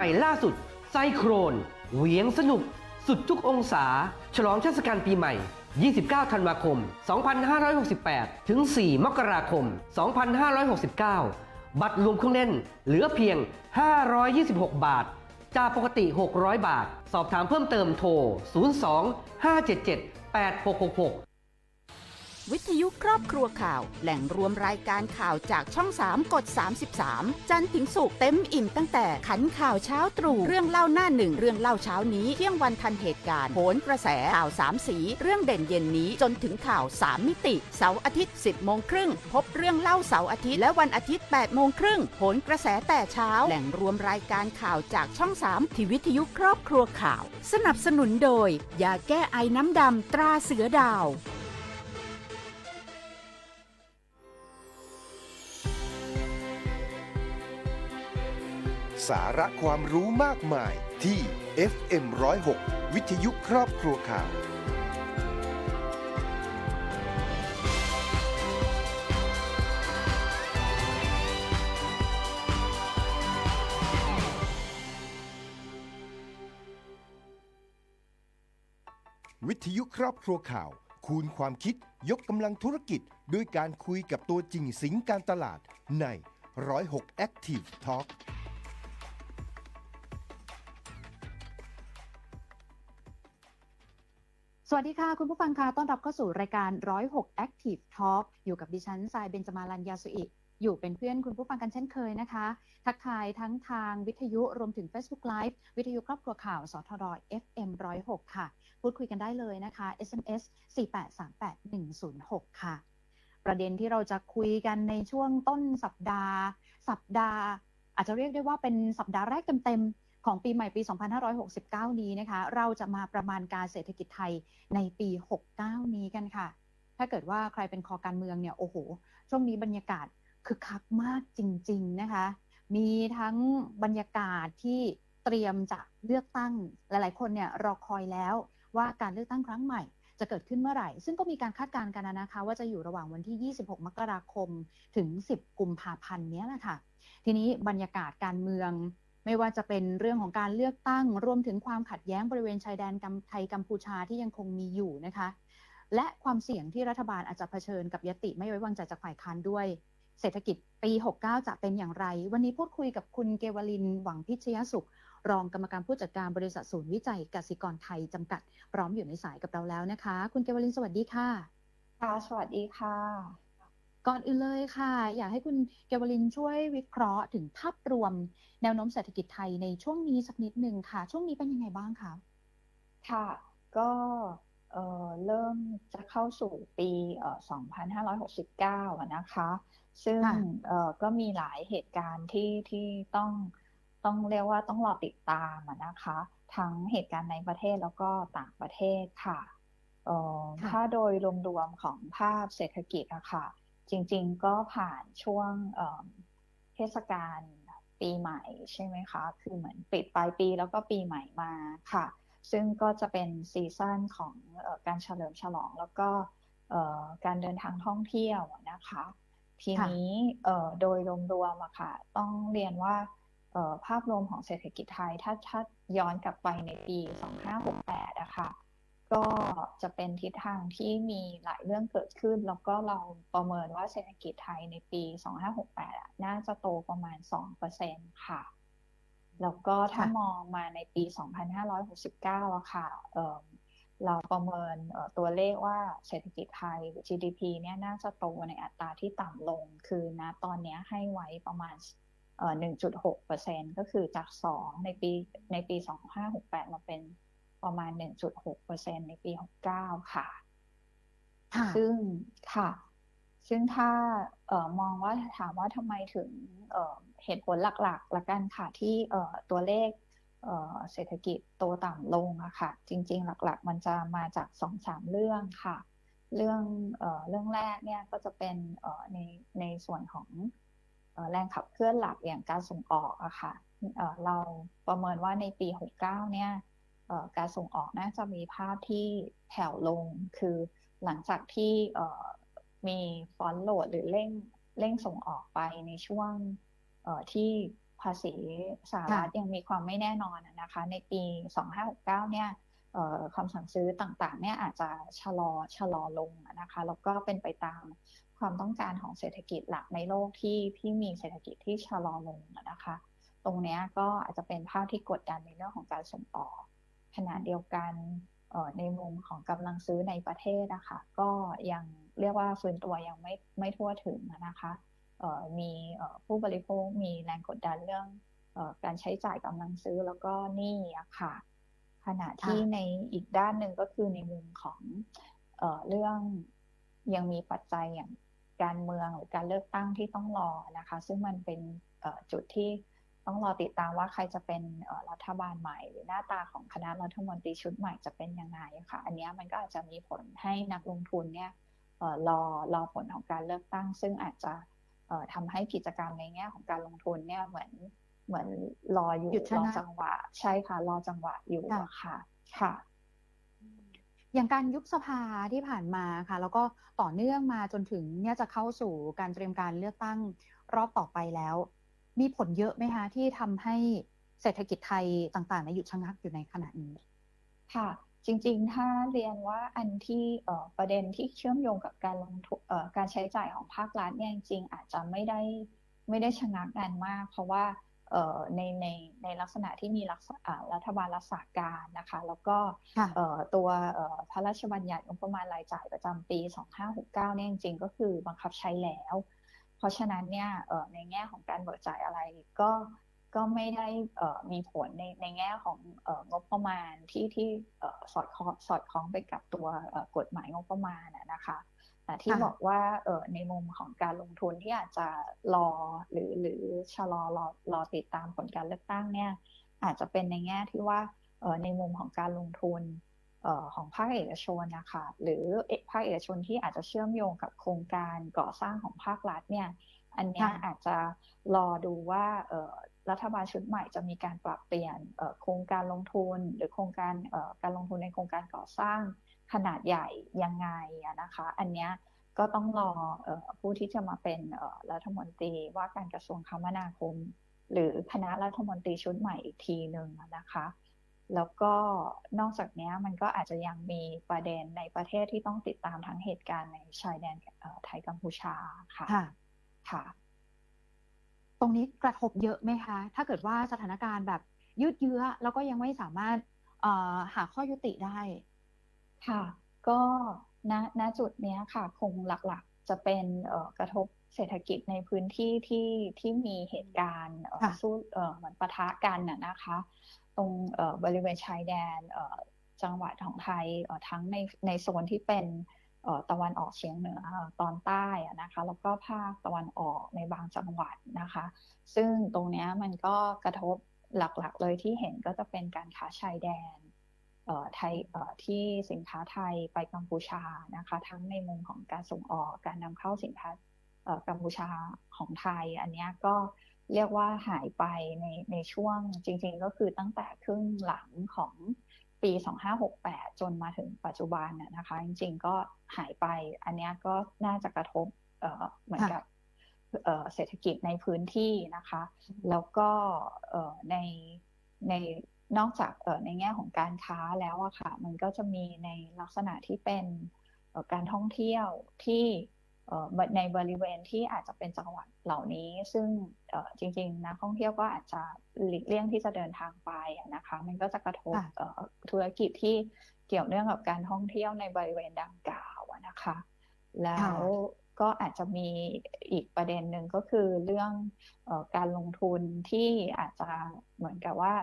ใหม่ล่าสุดไซโครนเหวียงสนุก สุดทุกองศา ฉลองเทศกาลปีใหม่ 29 ธันวาคม 2568 ถึง 4 มกราคม 2569 บัตรรวมเครื่องเล่น เหลือเพียง 526 บาท จากปกติ 600 บาท สอบถามเพิ่มเติมโทร 02 577 8666 วิทยุครอบครัวข่าว แหล่งรวมรายการข่าวจากช่อง 3 กด 33 จันทร์ถึงสุกร์เต็มอิ่มตั้งแต่ขันข่าวเช้าตรู่เรื่องเล่าหน้าหนึ่งเรื่องเล่าเช้านี้เที่ยงวันทันเหตุการณ์โหนกระแสข่าวสามสี เรื่องเด่นเย็นนี้จนถึงข่าว 3 มิติ เสาร์อาทิตย์ 10โมงครึ่งพบเรื่องเล่าเสาร์อาทิตย์และวันอาทิตย์8โมงครึ่งโหนกระแสแต่เช้า แหล่งรวมรายการข่าวจากช่อง 3 ที่วิทยุครอบครัวข่าว สนับสนุนโดยยาแก้ไอน้ำดำตราเสือดาว สาระความรู้มากมายที่ FM 106วิทยุครอบครัวข่าว วิทยุครอบครัวข่าว คูณความคิดยกกำลังธุรกิจด้วยการคุยกับตัวจริงสิงการตลาดใน106 Active Talk สวัสดีค่ะ คุณผู้ฟังค่ะต้อนรับเข้าสู่รายการ 106 Active Talk อยู่กับดิฉันทรายเบญจมาลันยาสุอิอยู่เป็นเพื่อนคุณผู้ฟังกันเช่นเคยนะคะ ทักทายทั้งทางวิทยุรวมถึง Facebook Live วิทยุครอบครัวข่าวสทร FM 106 ค่ะ พูดคุยกันได้เลยนะคะ SMS 4838106 ค่ะ ประเด็นที่เราจะคุยกันในช่วงต้นสัปดาห์ สัปดาห์ อาจจะเรียกได้ว่าเป็นสัปดาห์แรกเต็มๆ ของปีใหม่ปี 2569 นี้นะคะ เราจะมาประมาณการเศรษฐกิจไทยในปี 69 นี้กันค่ะ ถ้าเกิดว่าใครเป็นคอการเมืองเนี่ย โอ้โห ช่วงนี้บรรยากาศคึกคักมากจริง ๆ นะคะ มีทั้งบรรยากาศที่เตรียมจะเลือกตั้ง หลาย ๆ คนเนี่ยรอคอยแล้วว่าการเลือกตั้งครั้งใหม่จะเกิดขึ้นเมื่อไหร่ ซึ่งก็มีการคาดการณ์กันนะคะ ว่าจะอยู่ระหว่างวันที่ 26 มกราคม ถึง 10 กุมภาพันธ์นี้แหละค่ะ ทีนี้บรรยากาศการเมือง ไม่ว่าจะเป็นเรื่องของการเลือกตั้ง รวมถึงความขัดแย้งบริเวณชายแดนกัมไทยกัมพูชาที่ยังคงมีอยู่นะคะ และความเสี่ยงที่รัฐบาลอาจจะเผชิญกับยติไม่ไว้วางใจจากฝ่ายค้านด้วย เศรษฐกิจปี 69 จะเป็นอย่างไร วันนี้พูดคุยกับคุณเกวลินหวังพิชยสุข รองกรรมการผู้จัดการบริษัทศูนย์วิจัยกสิกรไทยจำกัด พร้อมอยู่ในสายกับเราแล้วนะคะ คุณเกวลินสวัสดีค่ะค่ะสวัสดีค่ะ ก่อนอื่นเลยค่ะ อยากให้คุณเกวลินช่วยวิเคราะห์ถึงภาพรวม แนวโน้มเศรษฐกิจไทยในช่วงนี้สักนิดหนึ่งค่ะ ช่วงนี้เป็นยังไงบ้างคะค่ะ ก็เอ่อเริ่มจะเข้าสู่ปีเอ่อ2569อะนะคะ ซึ่งค่ะเอ่อก็มีหลายเหตุการณ์ที่ที่ต้องต้องเรียกว่าต้องรอติดตามอะนะคะ ทั้งเหตุการณ์ในประเทศแล้วก็ต่างประเทศค่ะเอ่อค่ะถ้าโดยรวมๆของภาพเศรษฐกิจอะค่ะ จริง ๆ ก็ผ่านช่วงเอ่อเทศกาลปีใหม่ใช่ไหมคะ คือเหมือนปิดปลายปีแล้วก็ปีใหม่มาค่ะ ซึ่งก็จะเป็นซีซั่นของเออการเฉลิมฉลองแล้วก็เอ่อการเดินทางท่องเที่ยวนะคะ ทีค่ะนี้เอ่อโดยรวมๆอะค่ะ ต้องเรียนว่าเอ่อภาพรวมของเศรษฐกิจไทยถ้าถ้าย้อนกลับไปในปี 2568อะค่ะ ก็จะเป็นทิศทางที่มีหลายเรื่องเกิดขึ้น แล้วก็เราประเมินว่าเศรษฐกิจไทยในปี 2568อะน่าจะโตประมาณ 2%ค่ะ แล้วก็ถ้าค่ะมองมาในปี 2569อะค่ะเอ่อเราประเมินเอ่อตัวเลขว่าเศรษฐกิจไทยหรือ GDP เนี่ยน่าจะโตในอัตราที่ต่ำลง คือนะตอนเนี้ยให้ไว้ประมาณเอ่อ1.6%ก็คือจาก 2 ในปีในปี 2568 มาเป็น ประมาณ 1.6%ในปี 69 ค่ะค่ะซึ่งค่ะ ซึ่งถ้าเอ่อมองว่าถามว่าทำไมถึงเอ่อเหตุผลหลักๆละกันค่ะ ที่เอ่อตัวเลขเอ่อเศรษฐกิจโตต่ำลงอะค่ะ จริง ๆ หลักๆ มันจะมาจากสองสามเรื่องค่ะ เรื่องเอ่อเรื่องแรกเนี่ยก็จะเป็นเอ่อในในส่วนของเอ่อแรงขับเคลื่อนหลักอย่างการส่งออกอะค่ะเอ่อเราประเมินว่าในปี 69 เนี่ยเอ่อ การส่งออกน่าจะมีภาพที่แผ่วลง คือหลังจากที่เอ่อมีฟอนต์โหลดหรือเร่งเร่งส่งออกไปในช่วงเอ่อที่ผาษีสหรัฐยังมีความไม่แน่นอนอะนะคะ ในปี 2569 เนี่ยเอ่อคำสั่งซื้อต่างๆ เนี่ยอาจจะชะลอชะลอลงอะนะคะ แล้วก็เป็นไปตามความต้องการของเศรษฐกิจหลักในโลกที่ที่มีเศรษฐกิจที่ชะลอลงอะนะคะ ตรงเนี้ยก็อาจจะเป็นภาพที่กดดันในเรื่องของการส่งออก ขณะเดียวกันเอ่อในมุมของกำลังซื้อในประเทศนะคะก็ยังเรียกว่าฟื้นตัวยังไม่ไม่ทั่วถึงอะนะคะเอ่อมีเอ่อผู้บริโภคมีแรงกดดันเรื่องเอ่อการใช้จ่ายกำลังซื้อแล้วก็หนี้อะค่ะ ขณะที่ในอีกด้านหนึ่งก็คือในมุมของเอ่อเรื่องยังมีปัจจัยอย่างการเมืองหรือการเลือกตั้งที่ต้องรอนะคะ ซึ่งมันเป็นเอ่อจุดที่ ต้องรอติดตามว่าใครจะเป็นเอ่อรัฐบาลใหม่ หรือหน้าตาของคณะรัฐมนตรีชุดใหม่จะเป็นยังไงค่ะอันเนี้ยมันก็อาจจะมีผลให้นักลงทุนเนี่ยเอ่อรอรอผลของการเลือกตั้ง ซึ่งอาจจะเอ่อทำให้กิจกรรมในแง่ของการลงทุนเนี่ยเหมือนเหมือนรออยู่หยุดชะรองักจังหวะ ใช่ค่ะ รอจังหวะอยู่ค่ะอะค่ะค่ะ อย่างการยุบสภาที่ผ่านมาค่ะ แล้วก็ต่อเนื่องมาจนถึงเนี่ยจะเข้าสู่การเตรียมการเลือกตั้งรอบต่อไปแล้ว มีผลเยอะไหมคะที่ทำให้เศรษฐกิจไทยต่างๆในยหยุดชะงักอยู่ในขณะนี้ ค่ะ จริงๆ ถ้าเรียนว่าอันที่เอ่อประเด็นที่เชื่อมโยงกับการลงทุนเอ่อการใช้จ่ายของภาครัฐเนี่ยจริงๆ อาจจะไม่ได้ไม่ได้ชะงักกันมาก เพราะว่าเอ่อในในในลักษณะที่มีรักษาอ่ารัฐบาลรักษาการนะคะ แล้วก็ค่ะเอ่อตัวเอ่อพระราชบัญญัติงบประมาณรายจ่ายประจำปี 2569เนี่ยจริงๆ ก็คือบังคับใช้แล้ว เพราะฉะนั้นเนี่ยเอ่อในแง่ของการเบิกจ่ายอะไรก็ก็ไม่ได้เอ่อมีผลในในแง่ของเอ่องบประมาณที่ที่เอ่อสอดคล้องสอดคล้องไปกับตัวเอ่อกฎหมายงบประมาณอะนะคะแต่ที่ค่ะบอกว่าเอ่อในมุมของการลงทุนที่อาจจะรอหรือหรือชะลอรอรอติดตามผลการเลือกตั้งเนี่ยอาจจะเป็นในแง่ที่ว่าเอ่อในมุมของการลงทุนเอ่อ ของภาคเอกชนนะคะหรือเอกภาคเอกชนที่อาจจะเชื่อมโยงกับโครงการก่อสร้างของภาครัฐเนี่ยอันเนี้ยค่ะอาจจะรอดูว่าเอ่อรัฐบาลชุดใหม่จะมีการปรับเปลี่ยนเอ่อโครงการลงทุน หรือโครงการเอ่อการลงทุนในโครงการก่อสร้างขนาดใหญ่ยังไงอะนะคะ อันเนี้ยก็ต้องรอเอ่อผู้ที่จะมาเป็นเอ่อรัฐมนตรีว่าการกระทรวงคมนาคม หรือคณะรัฐมนตรีชุดใหม่อีกทีหนึ่งอะนะคะ แล้วก็นอกจากเนี้ยมันก็อาจจะยังมีประเด็นในประเทศที่ต้องติดตามทั้งเหตุการณ์ในชายแดนเอ่อไทยกัมพูชาค่ะค่ะค่ะ ตรงนี้กระทบเยอะไหมคะ ถ้าเกิดว่าสถานการณ์แบบยืดเยื้อ แล้วก็ยังไม่สามารถเอ่อหาข้อยุติได้ ค่ะ ก็ณณจุดเนี้ยค่ะ คงหลักๆจะเป็นเอ่อกระทบ เศรษฐกิจในพื้นที่ที่ที่มีเหตุการณ์เอ่อค่ะสู้เอ่อเหมือนปะทะกันน่ะนะคะ ตรงเอ่อบริเวณชายแดนเอ่อจังหวัดของไทยเอ่อทั้งในในโซนที่เป็นเอ่อตะวันออกเฉียงเหนือเอ่อตอนใต้อะนะคะแล้วก็ภาคตะวันออกในบางจังหวัดนะคะ ซึ่งตรงเนี้ยมันก็กระทบหลักๆเลยที่เห็นก็จะเป็นการค้าชายแดนเอ่อไทยเอ่อที่สินค้าไทยไปกัมพูชานะคะ ทั้งในมุมของการส่งออกการนำเข้าสินค้าเอ่อ กัมพูชาของไทย อันนี้ก็เรียกว่าหายไปในในช่วงจริง ๆ ก็คือตั้งแต่ครึ่งหลังของปี 2568 จนมาถึงปัจจุบันน่ะนะคะ จริง ๆ ก็หายไป อันนี้ก็น่าจะกระทบเเหมือนกับเศรษฐกิจในพื้นที่นะคะ แล้วก็ในในนอกจากในแง่ของการค้าแล้วอะค่ะ มันก็จะมีในลักษณะที่เป็นการท่องเที่ยวที่ ในบริเวณที่อาจจะเป็นจังหวัดเหล่านี้ ซึ่งเอ่อจริงๆนักท่องเที่ยวก็อาจจะหลีกเลี่ยงที่จะเดินทางไปอะนะคะ มันก็จะกระทบค่ะเอ่อธุรกิจที่เกี่ยวเนื่องกับการท่องเที่ยวในบริเวณดังกล่าวอะนะคะ แล้วก็อาจจะมีอีกประเด็นหนึ่งก็คือเรื่องเออการลงทุนที่อาจจะเหมือนกับว่า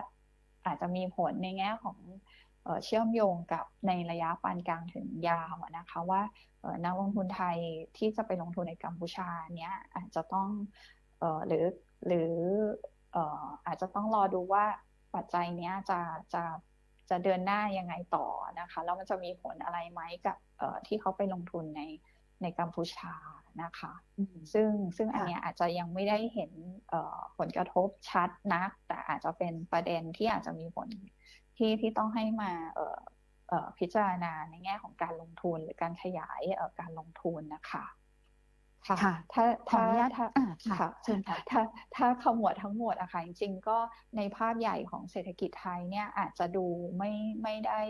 อาจจะมีผลในแง่ของ เอ่อเชื่อมโยงกับในระยะปานกลางถึงยาวอะนะคะว่าเอ่อนักลงทุนไทยที่จะไปลงทุนในกัมพูชาเนี้ยอาจจะต้องเอ่อหรือหรือเอ่ออาจจะต้องรอดูว่าปัจจัยเนี้ยจะจะจะเดินหน้ายังไงต่อนะคะแล้วมันจะมีผลอะไรไหมกับเอ่อที่เขาไปลงทุนในในกัมพูชานะคะอืมซึ่งซึ่งค่ะอันเนี้ยอาจจะยังไม่ได้เห็นเอ่อผลกระทบชัดนัก แต่อาจจะเป็นประเด็นที่อาจจะมีผล ที่ที่ต้องให้มาเอ่อเอ่อพิจารณาในแง่ของการลงทุนหรือการขยายเอ่อการลงทุนนะคะค่ะค่ะถ้าขอถ้าอนุญาตถ้าอ่าค่ะค่ะเชิญค่ะถ้าถ้าขมวดทั้งหมดอะค่ะจริงๆก็ในภาพใหญ่ของเศรษฐกิจไทยเนี่ยอาจจะดูไม่ไม่ได้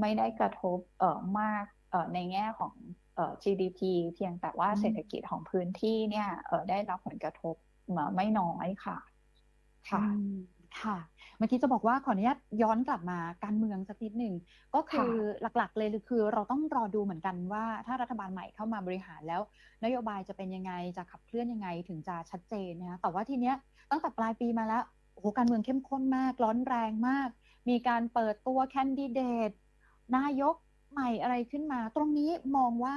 ไม่ได้กระทบเอ่อมากเอ่อในแง่ของเอ่อ GDP เพียงแต่ว่าอืมเศรษฐกิจของพื้นที่เนี่ยเอ่อได้รับผลกระทบมาไม่น้อยค่ะ ค่ะอืม ค่ะเมื่อกี้จะบอกว่าขออนุญาตย้อนกลับมาการเมืองสักนิดหนึ่งก็คือหลักๆ เลยคือเราต้องรอดูเหมือนกันว่าถ้ารัฐบาลใหม่เข้ามาบริหารแล้ว นโยบายจะเป็นยังไงจะขับเคลื่อนยังไงถึงจะชัดเจนนะคะแต่ว่าทีเนี้ยตั้งแต่ปลายปีมาแล้วโอ้โหการเมืองเข้มข้นมาก ร้อนแรงมาก มีการเปิดตัวแคนดิเดตนายกใหม่อะไรขึ้นมา ตรงนี้มองว่า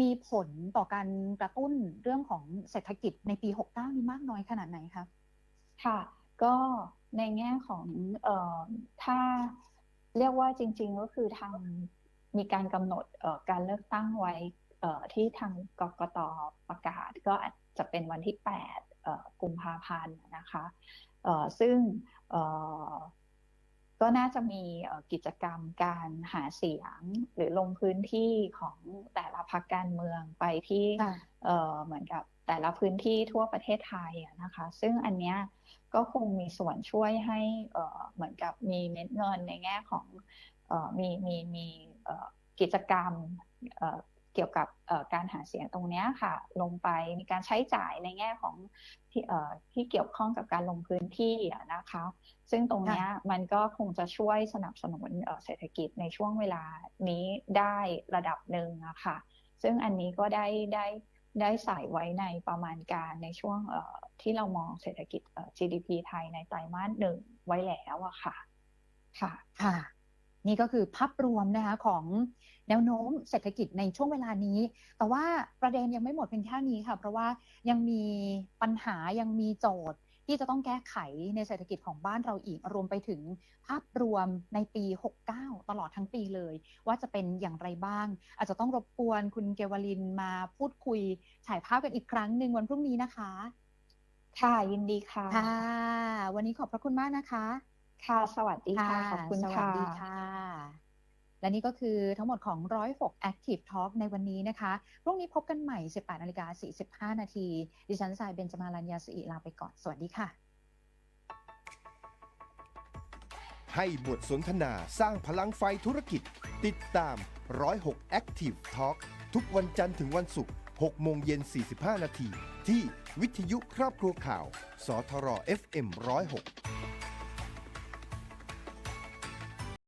มีผลต่อการกระตุ้นเรื่องของเศรษฐกิจในปี 69 นี้มากน้อยขนาดไหนคะค่ะ ก็ในแง่ของเอ่อถ้าเรียกว่าจริง ๆ ก็คือทางมีการกำหนดเอ่อการเลือกตั้งไว้เอ่อที่ทางกกตประกาศ ก็อาจจะเป็นวันที่8เอ่อกุมภาพันธ์นะคะเอ่อซึ่งเอ่อก็น่าจะมีเอ่อกิจกรรมการหาเสียงหรือลงพื้นที่ของแต่ละพรรคการเมืองไปที่ค่ะเอ่อเหมือนกับ แต่ละพื้นที่ทั่วประเทศไทยอะนะคะ ซึ่งอันเนี้ยก็คงมีส่วนช่วยให้เอ่อเหมือนกับมีเม็ดเงินในแง่ของเอ่อมีมีมีเอ่อกิจกรรมเอ่อเกี่ยวกับเอ่อการหาเสียงตรงเนี้ยค่ะ ลงไปมีการใช้จ่ายในแง่ของที่เอ่อที่เกี่ยวข้องกับการลงพื้นที่อะนะคะ ซึ่งตรงเนี้ยมันก็คงจะช่วยสนับสนุนเอ่อเศรษฐกิจในช่วงเวลานี้ได้ระดับหนึ่งอะค่ะ ซึ่งอันนี้ก็ได้ได้ ได้ใส่ไว้ในประมาณการในช่วงที่เรามองเศรษฐกิจ GDP ไทยในไตรมาสหนึ่งไว้แล้วอะค่ะ ค่ะ ค่ะ นี่ก็คือภาพรวมนะคะของแนวโน้มเศรษฐกิจในช่วงเวลานี้ แต่ว่าประเด็นยังไม่หมดเพียงแค่นี้ค่ะ เพราะว่ายังมีปัญหายังมีโจทย์ ที่จะต้องแก้ไขในเศรษฐกิจของบ้านเราอีกรวมไปถึงภาพรวมในปี 69 ตลอดทั้งปีเลย ว่าจะเป็นอย่างไรบ้าง อาจจะต้องรบกวนคุณเกวลินมาพูดคุยฉายภาพกันอีกครั้งหนึ่งวันพรุ่งนี้นะคะ ค่ะยินดีค่ะค่ะวันนี้ขอบพระคุณมากนะคะ ค่ะ สวัสดีค่ะขอบคุณสวัสค่ะดีค่ะ และนี่ก็คือทั้งหมดของ 106 Active Talk ในวันนี้นะคะ พรุ่งนี้พบกันใหม่ 18นาฬิกา45 นาที ดิฉันสายเบญจมารัญญาสิริลาไปก่อน สวัสดีค่ะ ให้บทสนทนาสร้างพลังไฟธุรกิจ ติดตาม 106 Active Talk ทุกวันจันทร์ถึงวันศุกร์6โมงเย็น 45 นาที ที่วิทยุครอบครัวข่าว สทร FM 106